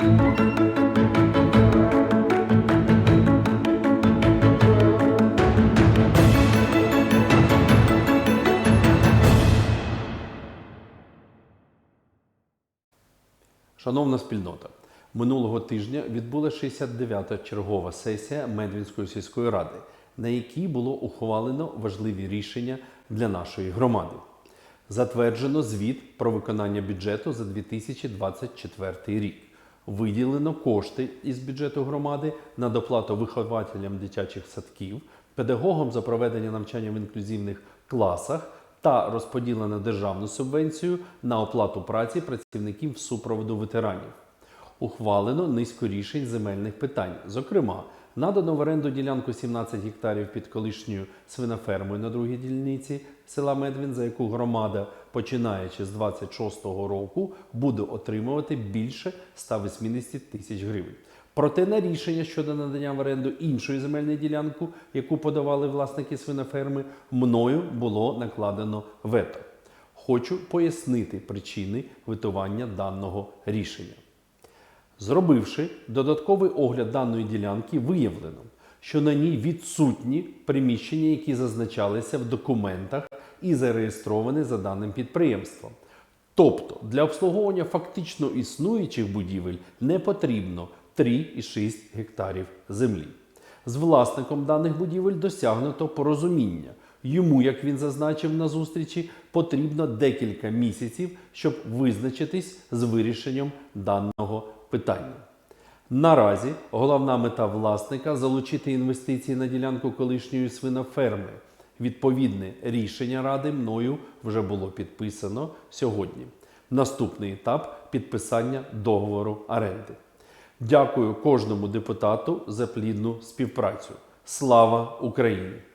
Шановна спільнота, минулого тижня відбулася 69-та чергова сесія Медвінської сільської ради, на якій було ухвалено важливі рішення для нашої громади. Затверджено звіт про виконання бюджету за 2024 рік. Виділено кошти із бюджету громади на доплату вихователям дитячих садків, педагогам за проведення навчання в інклюзивних класах та розподілено державну субвенцію на оплату праці працівників супроводу ветеранів. Ухвалено низку рішень земельних питань. Зокрема, надано в оренду ділянку 17 гектарів під колишньою свинофермою на другій дільниці села Медвін, за яку громада, починаючи з 26-го року, буде отримувати більше 180 тисяч гривень. Проте на рішення щодо надання в оренду іншої земельної ділянки, яку подавали власники свиноферми, мною було накладено вето. Хочу пояснити причини витування даного рішення. Зробивши додатковий огляд даної ділянки, виявлено, що на ній відсутні приміщення, які зазначалися в документах і зареєстровані за даним підприємством. Тобто для обслуговування фактично існуючих будівель не потрібно 3,6 гектарів землі. З власником даних будівель досягнуто порозуміння. Йому, як він зазначив на зустрічі, потрібно декілька місяців, щоб визначитись з вирішенням даного питання. Наразі головна мета власника залучити інвестиції на ділянку колишньої свиноферми. Відповідне рішення ради мною вже було підписано сьогодні. Наступний етап підписання договору оренди. Дякую кожному депутату за плідну співпрацю. Слава Україні!